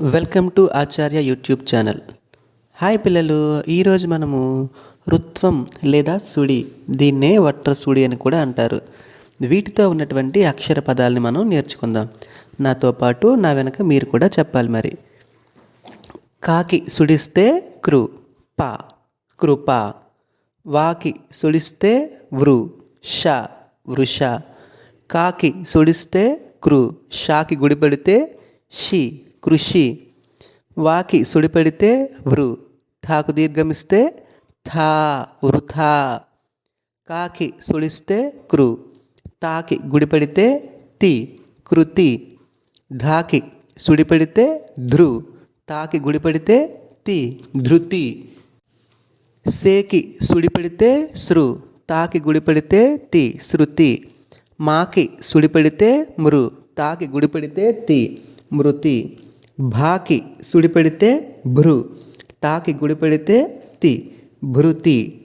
Welcome to Acharya YouTube channel. Hi పిల్లలు ఈరోజు మనము రుత్వం లేదా సుడి దీన్నే వట్ర సుడి అని కూడా అంటారు. వీటితో ఉన్నటువంటి అక్షర పదాలని మనం నేర్చుకుందాం. నాతో పాటు నా వెనక మీరు కూడా చెప్పాలి మరి. కాకి సుడిస్తే క్రు పా కృప. వాకి సుడిస్తే వృ ష వృష. కాకి సుడిస్తే క్రు షాకి గుడిపెడితే షి కృషి. వాకి సుడిపడితే వృ థాకు దీర్ఘమిస్తే థా వృథా కాకి సుడిస్తే క్రు తాకి గుడిపడితే తి కృతి. ధాకి సుడిపడితే ధృ తాకి గుడిపడితే తి ధృతి. సేకి సుడిపడితే సృ శృ తాకి గుడిపడితే తి శృతి. మాకి సుడిపడితే మృ తాకి గుడిపడితే తి మృతి. భాకి సుడిపెడితే భృ తాకి గుడిపెడితే తి భృతి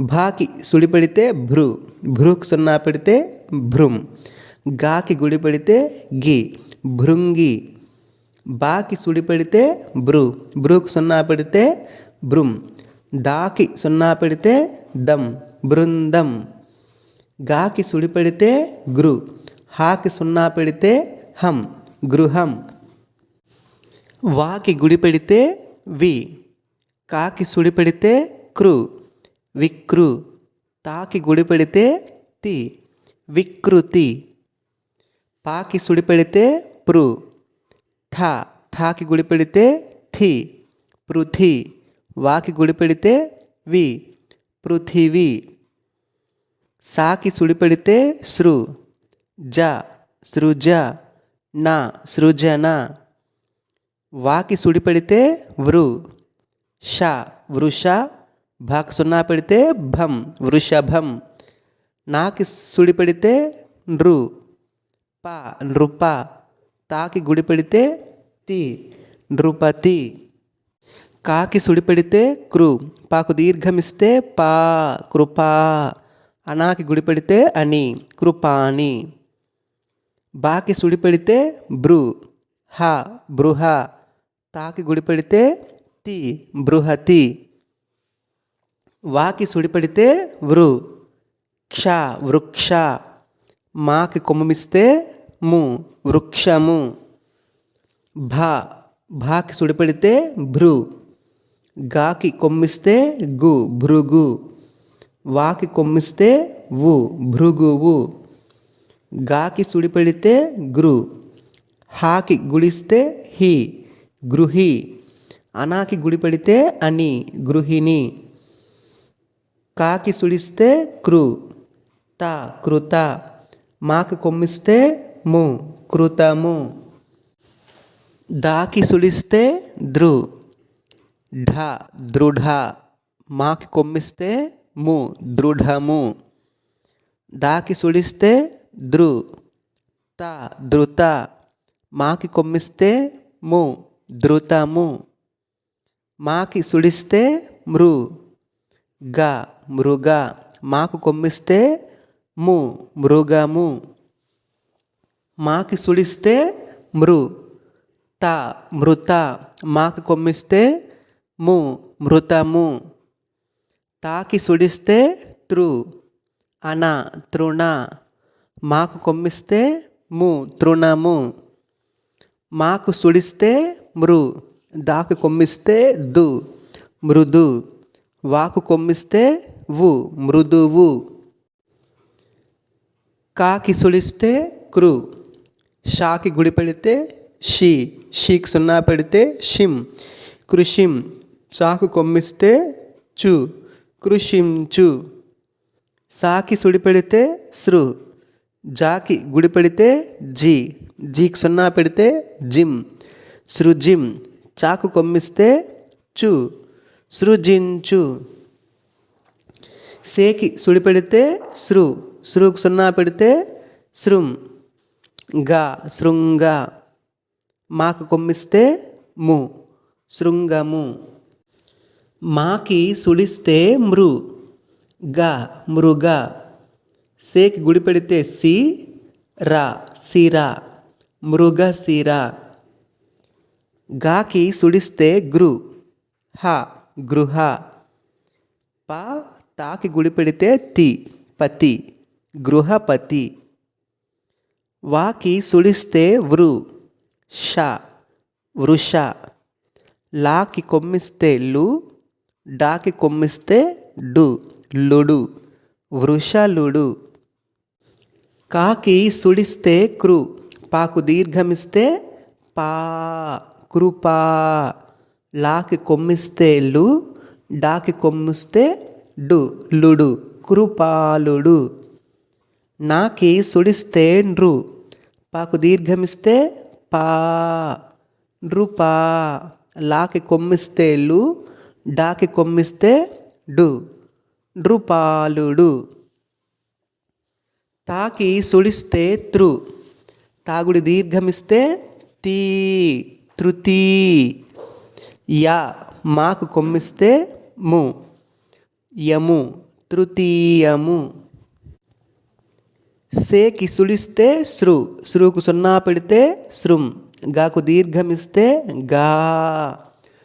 భాకి సుడిపెడితే భృ భ్రూకి సున్నా పెడితే భృం. గాకి గుడి పెడితే గి భృంగి. బాకి సుడి పెడితే బ్రు బ్రూకి సున్నా పెడితే బ్రుం దాకి సున్నా పెడితే దం బృందం. గాకి సుడి పెడితే గృ హాకి సున్నా పెడితే హం గృహం. వాకి గుడి పెడితే వి కాకి సుడి పెడితే క్రు విక్రు తాకి గుడి పెడితే తి వికృతి పాకి సుడి పెడితే ప్రు థ థాకి గుడి పెడితే థి పృథి వాకి గుడి పెడితే వి పృథివి సాకి సుడి పెడితే సృ జ సృజ నా సృజన వాకి సుడి పెడితే వృ ష వృష భాక్ సున్నా పెడితే భం వృషభం. నాకి సుడి పెడితే నృ ప నృప. తాకి గుడి పెడితే తి నృపతి. కాకి సుడి పెడితే పాకు దీర్ఘమిస్తే పా కృపా. అనాకి గుడి పెడితే అని కృపాని బాకి సుడి పెడితే బ్రు హ బృహ. తాకి గుడిపడితే తి బృహతి. వాకి సుడిపడితే వృ క్ష వృక్ష. మాకి కొమ్మిస్తే ము వృక్షము. భా భాకి సుడిపడితే భృ. గాకి కొమ్మిస్తే గు భృగు. వాకి కొమ్మిస్తే వు భృగువు. గాకి సుడిపడితే గురు గృ. హాకి గుడిస్తే హి. గృహి. అనాకి గుడి పెడితే అని గృహిణి. కాకి సుడిస్తే క్రు త కృత. మాకి కొమ్మిస్తే ము. కృతము. దాకి సుడిస్తే దృ ఢ దృఢ. మాకి కొమ్మిస్తే ము. దృఢము. దాకి సుడిస్తే దృ త ధృత. మాకి కొమ్మిస్తే ము. ధృతము. మాకి సుడిస్తే మృ. గ మృగ. మాకు కొమ్మిస్తే ము మృగము. మాకి సుడిస్తే మృ. త మృత. మాకు కొమ్మిస్తే ము మృతము. తాకి సుడిస్తే త్రు అన తృణ. మాకు కొమ్మిస్తే ము తృణము. మాకు సుడిస్తే మృ దాకు కొమ్మిస్తే దు మృదు వాకు కొమ్మిస్తే వు మృదువు కాకి సుడిస్తే క్రు షాకి గుడి పెడితే షి షీకి సున్నా పెడితే షిం. కృషిం చాకు కొమ్మిస్తే చు కృషించు సాకి సుడి పెడితే సృ జాకి గుడి పెడితే జి జీకి సున్నా పెడితే జిమ్ సృజిం చాకు కొమ్మిస్తే చు సృజించు. సేకి సుడి పెడితే సృ సృకు సున్నా పెడితే శృం గా శృంగ. మాకు కొమ్మిస్తే ము శృంగము. మాకి సుడిస్తే మృ గ మృగ. సేకి గుడి పెడితే సి రా సిరా మృగశిర గాకి సుడిస్తే గృ హ గృహ. ప తాకి గుడి పెడితే తి పతి గృహపతి. వాకి సుడిస్తే వృ ష వృష. లాకి కొమ్మిస్తే లు డాకి కొమ్మిస్తే డు లుడు వృషలుడు. కాకి సుడిస్తే క్రు పాకు దీర్ఘమిస్తే పా. కృపా. లాకి కొమ్మిస్తే లు డాకి కొమ్మిస్తే డు లుడు కృపాలుడు. నాకి సుడిస్తే నృ పాకు దీర్ఘమిస్తే పా నృపా. లాకి కొమ్మిస్తే లు డాకి కొమ్మిస్తే డు నృపాలుడు. తాకి సుడిస్తే త్రు తాగుడి దీర్ఘమిస్తే తీ తృతీ. యా మాకు కొమ్మిస్తే ము. యము తృతీయము. సేకి సుడిస్తే శృ శృకు సున్నా పెడితే శృం గాకు దీర్ఘమిస్తే గా.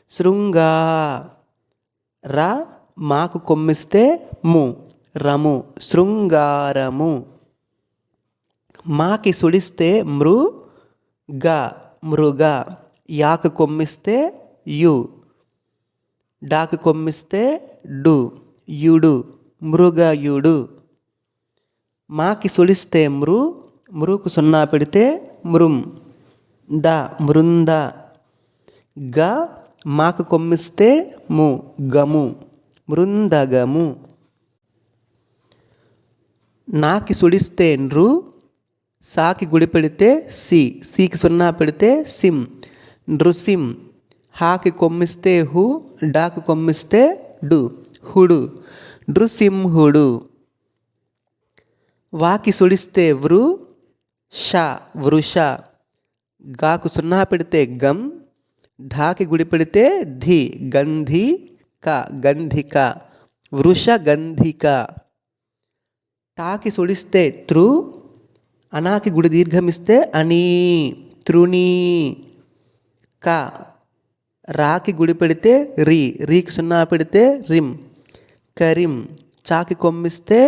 శృంగా. రా మాకు కొమ్మిస్తే ము. రము శృంగారము. మాకి సుడిస్తే మృ. గ. మృగ. యాకు కొమ్మిస్తే యు డాకు కొమ్మిస్తే డు యుడు మృగయుడు మాకి సుడిస్తే మృ మృకు సున్నా పెడితే మృం. ద మృంద. గ మాకు కొమ్మిస్తే ము గము మృందగము. నాకి సుడిస్తే నృ సాకి గుడి పెడితే సి సికి సున్నా పెడితే సిం. నృసిం హాకి కొమ్మిస్తే హు డాకు కొమ్మిస్తే డు హుడు నృసింహుడు. వాకి సుడిస్తే వృ ష వృష. గాకు సున్నా పెడితే గం ధాకి గుడి పెడితే ధి గంధి క గంధిక. వృష గంధిక. తాకి సుడిస్తే త్రు అనాకి గుడి దీర్ఘమిస్తే అని త్రుని క రాకి గుడి పెడితే రీ రీకి సున్నా పెడితే రిమ్. కరిం చాకి కొమ్మిస్తే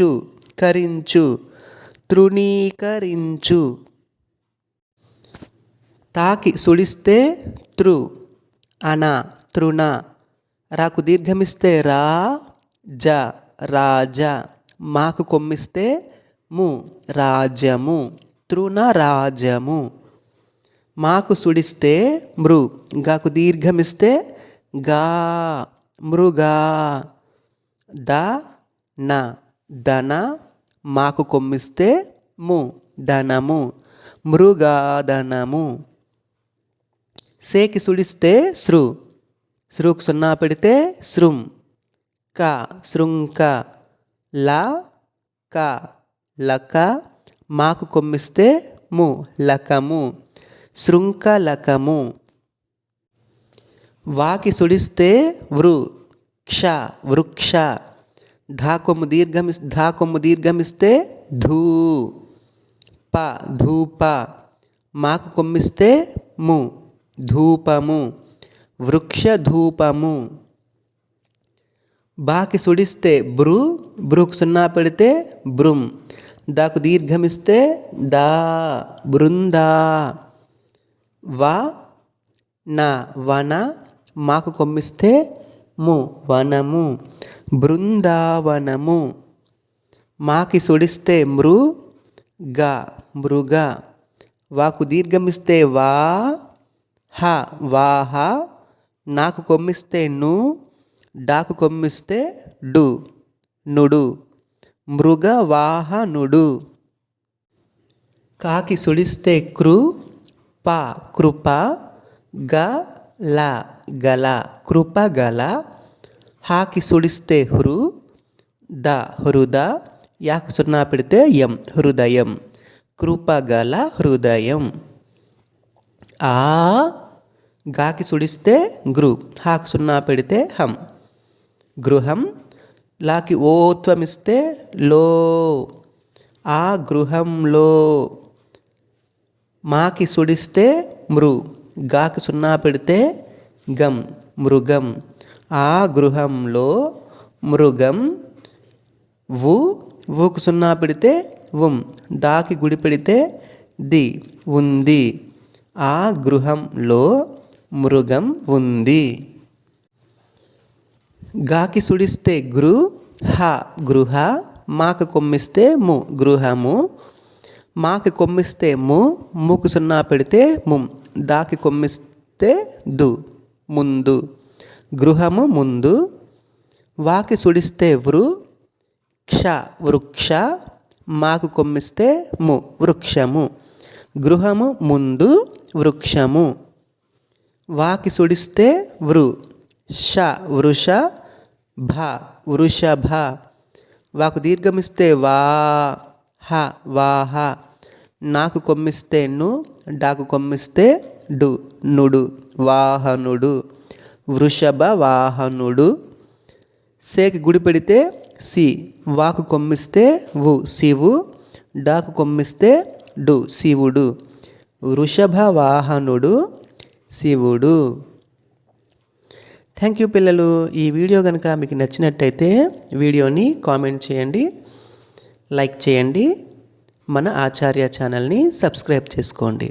చు కరించు తృణీకరించు. తాకి సుడిస్తే త్రు అన తృణ. రాకు దీర్ఘమిస్తే రా జ రాజ. మాకు కొమ్మిస్తే ము రాజము. తృణ రాజము. మాకు సుడిస్తే మృ గాకు దీర్ఘమిస్తే గా మృగా ద న ధన మాకు కొమ్మిస్తే ము ధనము మృగాధనము సేకి సుడిస్తే శృ శృకు సున్నా పెడితే శృం క శృంక ల క లక మాకు కొమ్మిస్తే ము లకము. శృంఖలకము. వాకి సుడిస్తే వృ క్ష వృక్ష. ధాకొమ్ము దీర్ఘమి ధాకొమ్ము దీర్ఘమిస్తే ధూ ప ధూప. మాకు కొమ్మిస్తే ము ధూపము. వృక్ష ధూపము. బాకి సుడిస్తే బ్రు బ్రుకు సున్నా పెడితే బ్రుం దాకు దీర్ఘమిస్తే దా బృందా. వా నా వన మాకు కొమ్మిస్తే ము వనము బృందావనము. మాకి సుడిస్తే మృ గ మృగ. వాకు దీర్ఘమిస్తే వా హ వాహ. నాకు కొమ్మిస్తే ను డాకు కొమ్మిస్తే డు నుడు. మృగ వాహనుడు కాకి సుడిస్తే క్రూ ప కృప గ ల గల కృప గల హాకి సుడిస్తే హృ ద హృద యాకు సున్నా పెడితే యం హృదయం. కృపగల హృదయం. ఆ గాకి సుడిస్తే గృ హాకి సున్నా పెడితే హం. గృహం లాకి ఓత్వమిస్తే లో. ఆ గృహంలో. మాకి సుడిస్తే మృ గాకి సున్నా పెడితే గం మృగం. ఆ గృహంలో మృగం వు వుకు సున్నా పెడితే ఉం దాకి గుడి పెడితే ది ఉంది. ఆ గృహంలో మృగం ఉంది. గాకి సుడిస్తే గృ హ గృహ. మాకు కొమ్మిస్తే ము గృహము. మాకి కొమ్మిస్తే ము మూకు సున్నా పెడితే ముం. దాకి కొమ్మిస్తే దు ముందు. గృహము ముందు. వాకి సుడిస్తే వృ క్ష వృక్ష. మాకు కొమ్మిస్తే ము వృక్షము. గృహము ముందు వృక్షము. వాకి సుడిస్తే వృ ష వృష భ వృషభ. వాకు దీర్ఘమిస్తే వా హ వాహ నాకు కొమ్మిస్తే ను డాకు కొమ్మిస్తే డు. నుడు వాహనుడు. వృషభ వాహనుడు. సేకి గుడి పెడితే సి. వాకు కొమ్మిస్తే వు శివు. డాకు కొమ్మిస్తే డు శివుడు. వృషభ వాహనుడు శివుడు. థ్యాంక్ యూ పిల్లలు. ఈ వీడియో కనుక మీకు నచ్చినట్టయితే వీడియోని కామెంట్ చేయండి లైక్ చేయండి. మన ఆచార్య ఛానల్ని సబ్స్క్రైబ్ చేసుకోండి.